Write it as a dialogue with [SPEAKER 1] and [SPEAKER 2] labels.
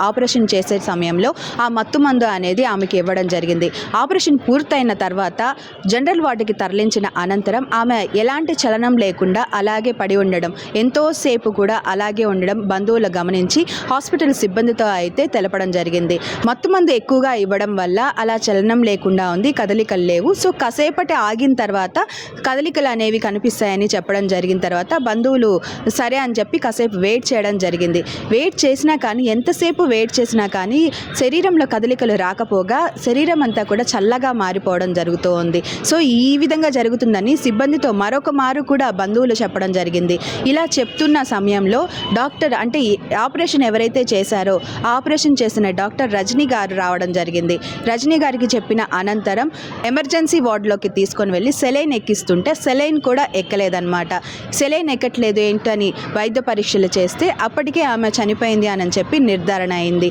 [SPEAKER 1] Operation చేసే సమయంలో ఆ మత్తు మందు అనేది ఆమెకి ఇవ్వడం జరిగింది. ఆపరేషన్ పూర్తయిన తర్వాత జనరల్ వార్డుకి తరలించిన అనంతరం ఆమె ఎలాంటి చలనం లేకుండా అలాగే పడి ఉండడం ఎంతోసేపు కూడా అలాగే ఉండడం బంధువులు గమనించి హాస్పిటల్ సిబ్బందితో అయితే తెలపడం జరిగింది. మత్తు మందు ఎక్కువగా ఇవ్వడం వల్ల అలా చలనం లేకుండా ఉంది కదలికలు లేవు. సో కాసేపటి ఆగిన తర్వాత కదలికలు అనేవి కనిపిస్తాయని చెప్పడం జరిగిన తర్వాత బంధువులు సరే అని చెప్పి కాసేపు వెయిట్ చేయడం జరిగింది. వెయిట్ చేసినా కానీ ఎంతసేపు వెయిట్ చేసినా కానీ శరీరంలో కదలికలు రాకపోగా శరీరం అంతా కూడా చల్లగా మారిపోవడం జరుగుతూ ఉంది సో ఈ విధంగా జరుగుతుందని సిబ్బందితో మరొక మారు కూడా బంధువులు చెప్పడం జరిగింది. ఇలా చెప్తున్న సమయంలో డాక్టర్ అంటే ఆపరేషన్ ఎవరైతే చేశారో ఆపరేషన్ చేసిన డాక్టర్ రజనీ గారు రావడం జరిగింది. రజనీ గారికి చెప్పిన అనంతరం ఎమర్జెన్సీ వార్డులోకి తీసుకొని వెళ్ళి సెలైన్ ఎక్కిస్తుంటే సెలైన్ కూడా ఎక్కలేదన్నమాట. సెలైన్ ఎక్కట్లేదు ఏంటని వైద్య పరీక్షలు చేస్తే అప్పటికే ఆమె చనిపోయింది అని చెప్పి నిర్ధారణ అయింది